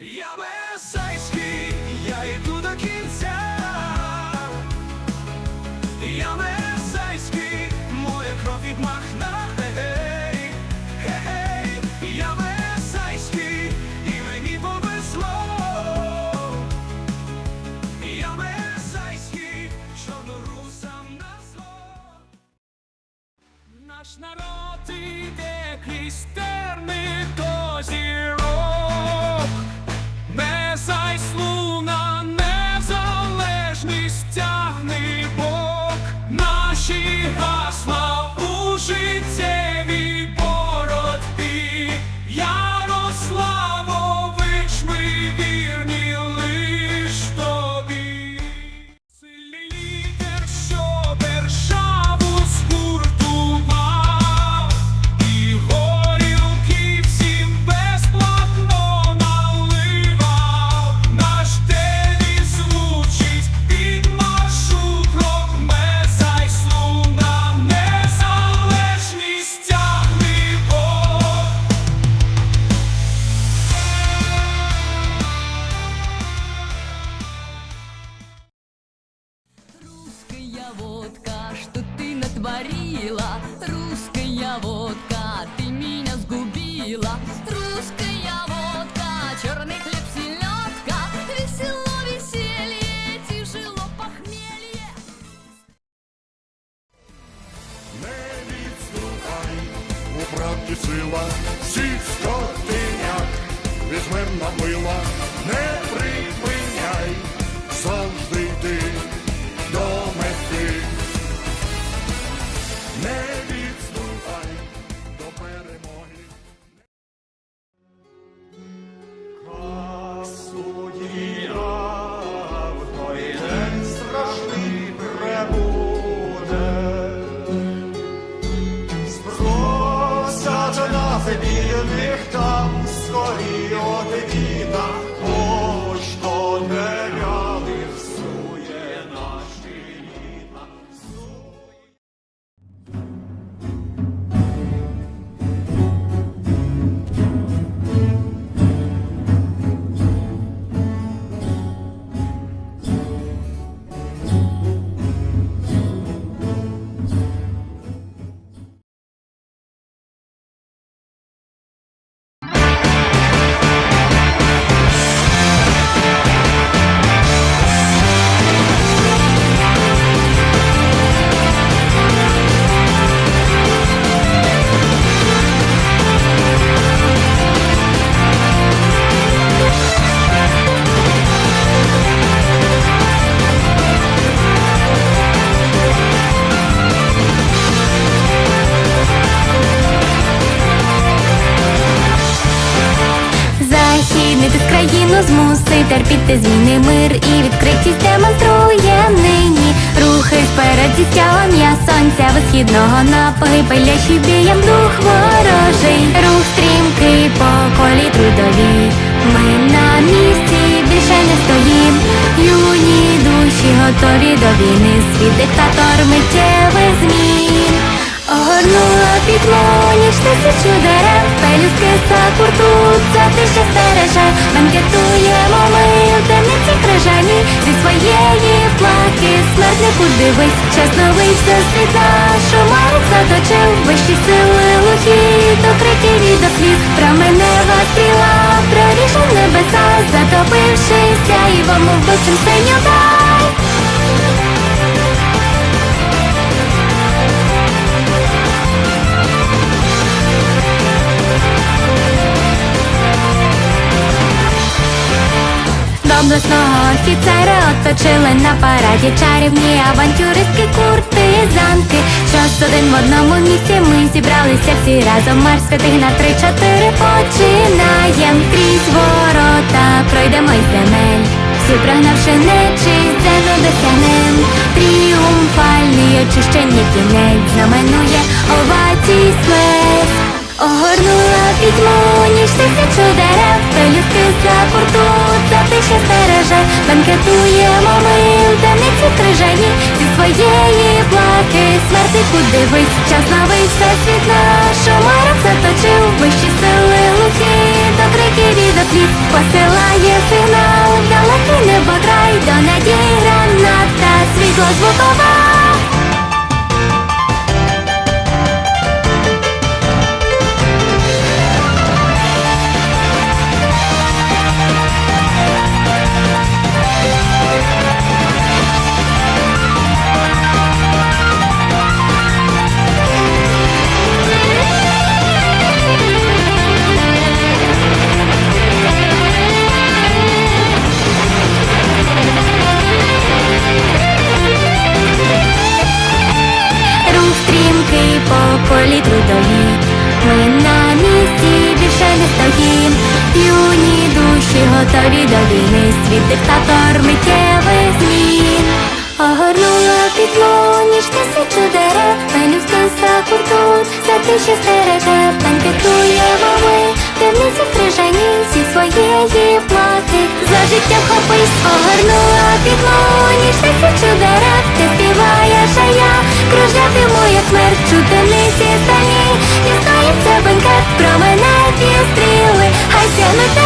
Я месайський, я йду до кінця. Я месайський, моя кров від махна. Гей, я месайський, і мені повезло. Я месайський, чорнорусам на зло. Наш народ іде крізь терни до зірок. Не луна, незалежність тягни Бог. Наші гасла у життєвій ты натворила? Русская водка, ты меня сгубила. Русская водка, черный хлеб, селедка. Весело веселье, тяжело похмелье. Не відступай, у правді сила, всіх скотиняк, візьмем на мила, не припиняй, терпіти зміни мир і відкритість демонструє нині. Рухи вперед зі я сонця висхідного на погибелящий бієм дух ворожий. Рух стрімкий по колі трудовій. Ми на місці більше не стоїм. Юні душі готові до війни. Світ диктатор миттєвих змін. Огорнула пітьму, ніж тисячу дерев, пелюстки сакур тут за що стереже, бенкетуємо ми у темниці крижані, зі своєї плаки смертнику дивись, час новий всесвіт наш умарок заточив, вищі сили лухі, до криків і до сліз, променева стріла, проріже небеса, затопившися і вам вбивчим синю Доблесного офіцера оточили на параді чарівні авантюристки куртизанки. Щось один в одному місці ми зібралися всі разом. Марш святих на три-чотири починаєм крізь ворота, пройдемо із земель. Всі прогнавши нечисть, землю досягнем. Тріумфальний очищення кінець знаменує овацій смерть. Огорнула пітьму, ніж тисячу дерев, пелюстки за порту, за ти, що стереже, бенкетуємо ми у темниці крижані, зі своєї плаки, смертику дивись, час новий всесвіт наш, у заточив, вищі сили лухі, до криків і від осліп посилає сигнал далекий небокрай до надії граната світло звукова. готові до війни. Світ диктатор миттєвих змін. Огорнуло пітло, нічне світло дерев, пелюстинства куртур, за те, що стереже, Бенкетуємо ми, темниці крижані, всі своєї плати. За життя хопись, огорнула пітло, нічне світло дерев, ти співаєш, а я кружляти моя смерть, чути низі стані, дістається бенкет, промене стріли, хай сянуть